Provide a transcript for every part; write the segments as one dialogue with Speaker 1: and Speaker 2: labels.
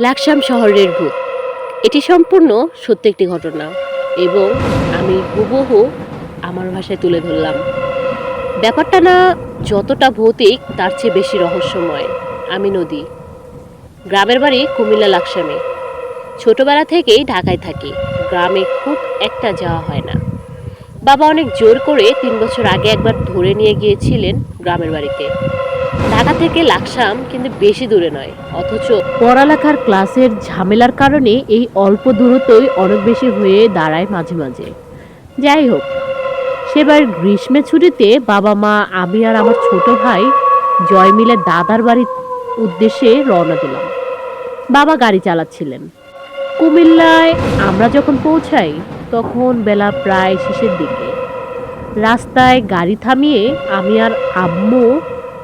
Speaker 1: লাকসাম শহরের ভূত এটি সম্পূর্ণ সত্য একটি ঘটনা এবং আমি হুবহু আমার ভাষায় তুলে ধরলাম। ব্যাপারটা না যতটা ভৌতিক, তার চেয়ে বেশি রহস্যময়। আমি নদী। গ্রামের বাড়ি কুমিল্লা লাকসামে। ছোটবেলা থেকেই ঢাকায় থাকি। গ্রামে খুব একটা যাওয়া হয় না। বাবা অনেক জোর করে তিন বছর আগে একবার ধরে নিয়ে গিয়েছিলেন গ্রামের বাড়িতে। ঢাকা থেকে লাকসাম কিন্তু বেশি দূরে নয়, অথচ পড়ালেখার ক্লাসের ঝামেলার কারণে এই অল্প দূরত্বই অনেক বেশি হয়ে দাঁড়ায় মাঝে মাঝে। যাই হোক, সেবার গ্রীষ্মের ছুটিতে বাবা মা, আমি আর আমার ছোট ভাই জয় মিলে দাদার বাড়ির উদ্দেশ্যে রওনা দিলাম। বাবা গাড়ি চালাচ্ছিলেন। কুমিল্লায় আমরা যখন পৌঁছাই, তখন বেলা প্রায় শেষের দিকে। রাস্তায় গাড়ি থামিয়ে আমি আর আম্মু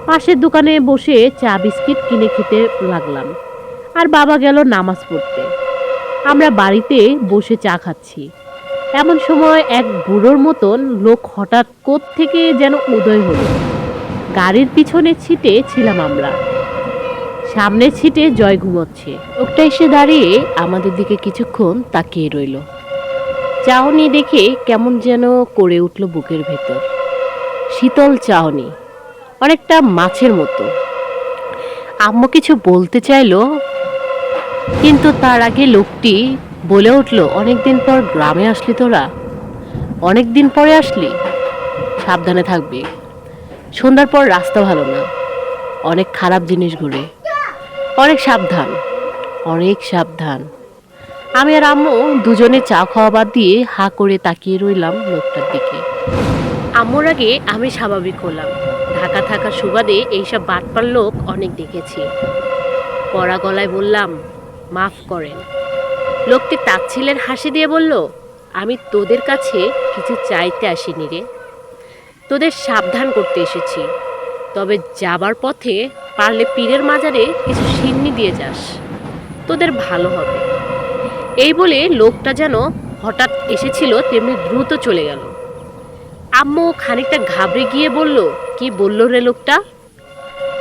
Speaker 1: পাশের দোকানে বসে চা বিস্কিট কিনে খেতে লাগলাম। আর বাবা গেল নামাজ পড়তে। আমরা বাড়িতে বসে চা খাচ্ছি। এমন সময় এক বুড়োর মতন লোক হঠাৎ কোত থেকে যেন উদয় হলো। গাড়ির পিছনে ছিটে ছিলাম আমরা। সামনের ছিটে জয় ঘুমোচ্ছে। লোকটা এসে দাঁড়িয়ে আমাদের দিকে কিছুক্ষণ তাকিয়ে রইল। চাহনি দেখে কেমন যেন করে উঠল বুকের ভেতর। শীতল চাহনি। অনেকটা মাছের মতো। আম্মু কিছু বলতে চাইলো, কিন্তু তার আগে লোকটি বলে উঠল, অনেকদিন পর গ্রামে আসলি তোরা। অনেক দিন পরে আসলি। সাবধানে থাকবি। সন্ধ্যার পর রাস্তা ভালো না। অনেক খারাপ জিনিস ঘুরে। অনেক সাবধান। অনেক সাবধান। আমি আর আম্মু দুজনে চা খাওয়া বাদ দিয়ে হা করে তাকিয়ে রইলাম লোকটার দিকে। আম্মুর আগে আমি স্বাভাবিক হলাম। ঢাকা থাকার সুবাদে এইসব বাটপার লোক অনেক দেখেছি। পড়া গলায় বললাম, মাফ করেন। লোকটি তাচ্ছিলের হাসি দিয়ে বলল, আমি তোদের কাছে কিছু চাইতে আসিনি রে। তোদের সাবধান করতে এসেছি। তবে যাবার পথে পারলে পীরের মাজারে কিছু সিন্নি দিয়ে যাস। তোদের ভালো হবে। এই বলে লোকটা যেন হঠাৎ এসেছিল, তেমনি দ্রুত চলে গেল। আম্মু খানিকটা ঘাবড়ে গিয়ে বলল কি বলল রে লোকটা?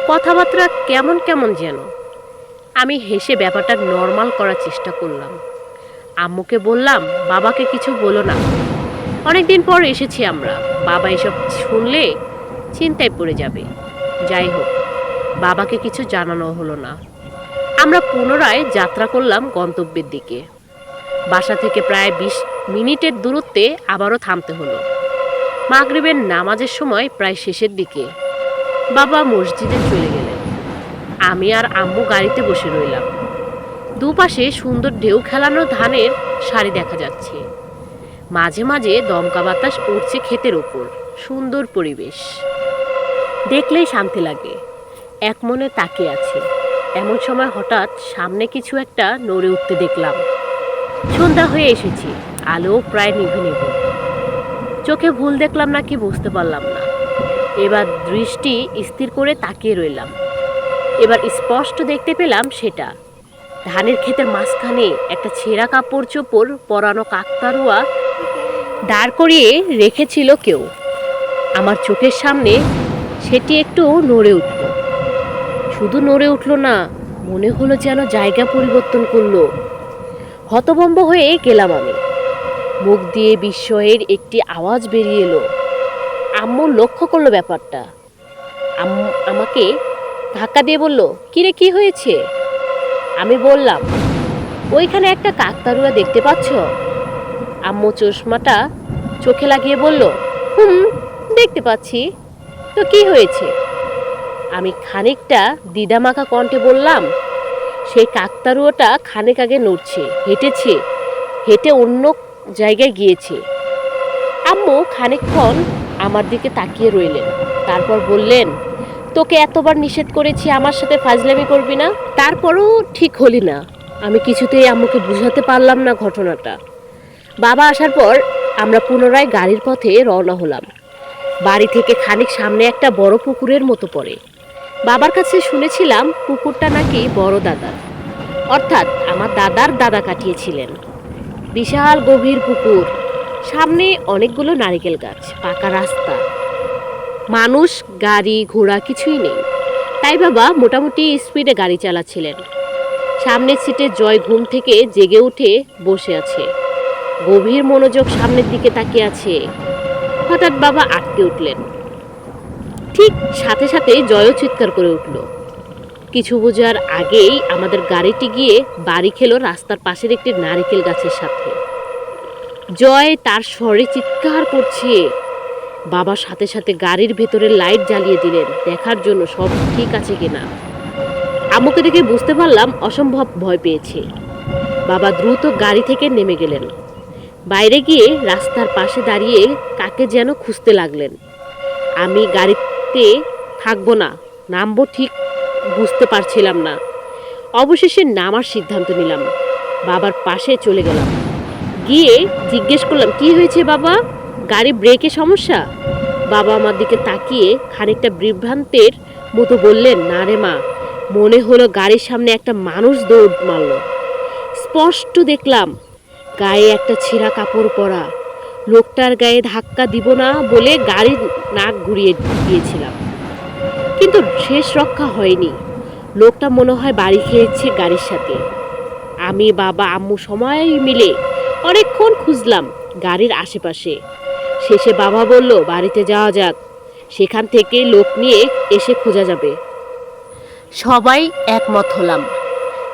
Speaker 1: কথাবার্তা কেমন কেমন যেন। আমি হেসে ব্যাপারটা নর্মাল করার চেষ্টা করলাম। আম্মুকে বললাম, বাবাকে কিছু বলো না। অনেকদিন পর এসেছি আমরা। বাবা এসব শুনলে চিন্তায় পড়ে যাবে। যাই হোক, বাবাকে কিছু জানানো হলো না। আমরা পুনরায় যাত্রা করলাম গন্তব্যের দিকে। বাসা থেকে প্রায় বিশ মিনিটের দূরত্বে আবারও থামতে হলো। মাগরিবের নামাজের সময় প্রায় শেষের দিকে বাবা মসজিদে চলে গেলেন। আমি আর আম্মু গাড়িতে বসে রইলাম। দুপাশে সুন্দর ঢেউ খেলানো ধানের শাড়ি দেখা যাচ্ছে। মাঝে মাঝে দমকা বাতাস উঠছে ক্ষেতের ওপর, সুন্দর পরিবেশ। দেখলেই শান্তি লাগে, এক মনে তাকিয়ে আছে। এমন সময় হঠাৎ সামনে কিছু একটা নড়ে উঠতে দেখলাম। সন্ধ্যা হয়ে এসেছি, আলো প্রায় নিভে নিভ চোখে ভুল দেখলাম না কি বুঝতে পারলাম না। এবার দৃষ্টি স্থির করে তাকিয়ে রইলাম। এবার স্পষ্ট দেখতে পেলাম সেটা। ধানের ক্ষেতের মাঝখানে একটা ছেঁড়া কাপড় চোপড়, পরানো কাকতারুয়া দাঁড় করিয়ে রেখেছিল কেউ। আমার চোখের সামনে সেটি একটু নড়ে উঠল। শুধু নড়ে উঠল না, মনে হলো যেন জায়গা পরিবর্তন করল। হতভম্ব হয়ে গেলাম আমি। মুখ দিয়ে বিস্ময়ের একটি আওয়াজ বেরিয়ে এলো। আম্মু লক্ষ্য করল ব্যাপারটা। আম্মু আমাকে ধাক্কা দিয়ে বলল কিরে কি হয়েছে? আমি বললাম, ওইখানে একটা কাকতারুয়া দেখতে পাচ্ছ? আম্মু চশমাটা চোখে লাগিয়ে বলল, হুম, দেখতে পাচ্ছি। তো কি হয়েছে? আমি খানিকটা দ্বিধামাখা কণ্ঠে বললাম, সেই কাকতারুয়াটা খানিক আগে নড়ছে, হেঁটেছে। হেঁটে অন্য জায়গায় গিয়েছে। আম্মু খানিকক্ষণ আমার দিকে তাকিয়ে রইলেন। তারপর বললেন, তোকে এতবার নিষেধ করেছি আমার সাথে ফাজলামি করবি না? তারপরও ঠিক হলি না। আমি কিছুতেই আম্মুকে বুঝাতে পারলাম না ঘটনাটা। বাবা আসার পর আমরা পুনরায় গাড়ির পথে রওনা হলাম। বাড়ি থেকে খানিক সামনে একটা বড় পুকুরের মতো পড়ে। বাবার কাছে শুনেছিলাম পুকুরটা নাকি বড় দাদার। অর্থাৎ আমার দাদার দাদা কাটিয়েছিলেন। বিশাল গভীর পুকুর। সামনে অনেকগুলো নারিকেল গাছ, পাকা রাস্তা। মানুষ, গাড়ি, ঘোড়া কিছুই নেই। তাই বাবা মোটামুটি স্পিডে গাড়ি চালাচ্ছিলেন। সামনের সিটে জয় ঘুম থেকে জেগে উঠে বসে আছে। গভীর মনোযোগ সামনের দিকে তাকিয়ে আছে। হঠাৎ বাবা আটকে উঠলেন। ঠিক সাথে সাথে জয়ও চিৎকার করে উঠল। কিছু বোঝার আগেই আমাদের গাড়িটি গিয়ে বাড়ি খেলো রাস্তার পাশের একটি নারিকেল গাছের সাথে। জয় তার স্বরে চিৎকার করছে। বাবার সাথে সাথে গাড়ির ভেতরে লাইট জ্বালিয়ে দিলেন, দেখার জন্য সব ঠিক আছে কিনা। আম্মুকে দেখে বুঝতে পারলাম অসম্ভব ভয় পেয়েছে। বাবা দ্রুত গাড়ি থেকে নেমে গেলেন। বাইরে গিয়ে রাস্তার পাশে দাঁড়িয়ে কাকে যেন খুঁজতে লাগলেন। আমি গাড়িতে থাকব না, নামবো ঠিক বুঝতে পারছিলাম না। অবশেষে নামার সিদ্ধান্ত নিলাম। বাবার পাশে চলে গেলাম। গিয়ে জিজ্ঞেস করলাম, কি হয়েছে বাবা? গাড়ি ব্রেকে সমস্যা? বাবা আমার দিকে তাকিয়ে খানিকটা বিভ্রান্তের মতো বললেন, না রে মা। মনে হলো গাড়ির সামনে একটা মানুষ দৌড় মারল। স্পষ্ট দেখলাম, গায়ে একটা ছেঁড়া কাপড় পরা। লোকটার গায়ে ধাক্কা দিব না বলে গাড়ির নাক ঘুরিয়ে দিয়েছিলাম। কিন্তু শেষ রক্ষা হয়নি। লোকটা মনে হয় বাড়ি খেয়েছে গাড়ির সাথে। আমি, বাবা, আম্মু সময় মিলে অনেকক্ষণ খুঁজলাম গাড়ির আশেপাশে। শেষে বাবা বলল, বাড়িতে যাওয়া যাক। সেখান থেকে লোক নিয়ে এসে খোঁজা যাবে। সবাই একমত হলাম।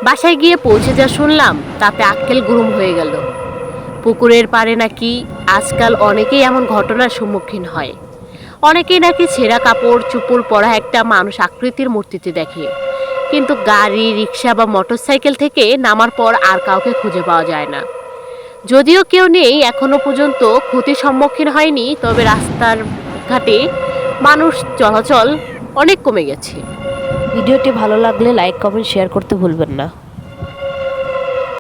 Speaker 1: বাসায় গিয়ে পৌঁছে যা শুনলাম, তাতে আক্কেল গুরুম হয়ে গেল। পুকুরের পাড়ে নাকি আজকাল অনেকেই এমন ঘটনার সম্মুখীন হয়। অনেকেই নাকি ছেঁড়া কাপড় চুপুর পরা একটা মানুষ আকৃতির মূর্তিতে দেখে। কিন্তু গাড়ি, রিক্সা বা মোটরসাইকেল থেকে নামার পর আর কাউকে খুঁজে পাওয়া যায় না। যদিও কেউ নেই, এখনও পর্যন্ত ক্ষতির সম্মুখীন হয়নি, তবে রাস্তার ঘাটে মানুষ চলাচল অনেক কমে গেছে।
Speaker 2: ভিডিওটি ভালো লাগলে লাইক, কমেন্ট, শেয়ার করতে ভুলবেন না।